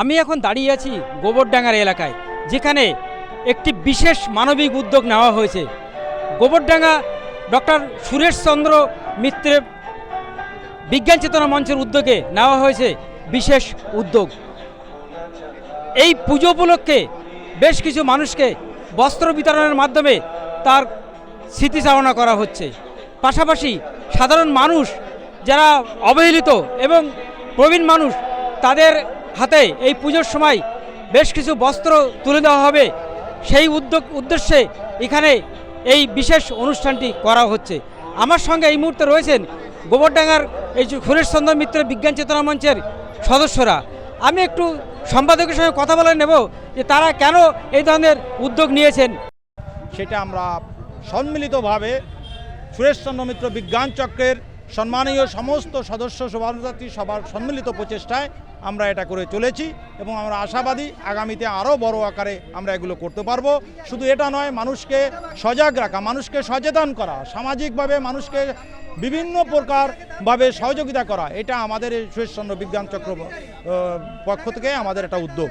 আমি এখন দাঁড়িয়ে আছি গোবরডাঙ্গার এলাকায়, যেখানে একটি বিশেষ মানবিক উদ্যোগ নেওয়া হয়েছে। গোবরডাঙ্গা ডক্টর সুরেশচন্দ্র মিত্রের বিজ্ঞান চেতনা মঞ্চের উদ্যোগে নেওয়া হয়েছে বিশেষ উদ্যোগ। এই পুজো উপলক্ষে বেশ কিছু মানুষকে বস্ত্র বিতরণের মাধ্যমে তার স্মৃতিচারণা করা হচ্ছে। পাশাপাশি সাধারণ মানুষ যারা অবহেলিত এবং প্রবীণ মানুষ, তাদের হাতে এই পুজোর সময় বেশ কিছু বস্ত্র তুলে দেওয়া হবে। সেই উদ্যোগ, উদ্দেশ্যে এখানে এই বিশেষ অনুষ্ঠানটি করা হচ্ছে। আমার সঙ্গে এই মুহূর্তে রয়েছেন গোবরডাঙ্গার এই যে সুরেশচন্দ্র মিত্র বিজ্ঞান চেতনা মঞ্চের সদস্যরা। আমি একটু সম্পাদকের সঙ্গে কথা বলে নেব যে তারা কেন এই ধরনের উদ্যোগ নিয়েছেন। সেটা আমরা সম্মিলিতভাবে সুরেশচন্দ্র মিত্র বিজ্ঞান চক্রের সম্মানীয় সমস্ত সদস্য সভাপতি সবার সম্মিলিত প্রচেষ্টায় আমরা এটা করে চলেছি এবং আমরা আশাবাদী আগামীতে আরও বড় আকারে আমরা এগুলো করতে পারব। শুধু এটা নয়, মানুষকে সজাগ রাখা, মানুষকে সচেতন করা, সামাজিকভাবে মানুষকে বিভিন্ন প্রকারভাবে সহযোগিতা করা, এটা আমাদের এই সুরেশচন্দ্র বিজ্ঞান চক্র পক্ষ থেকে আমাদের একটা উদ্যোগ।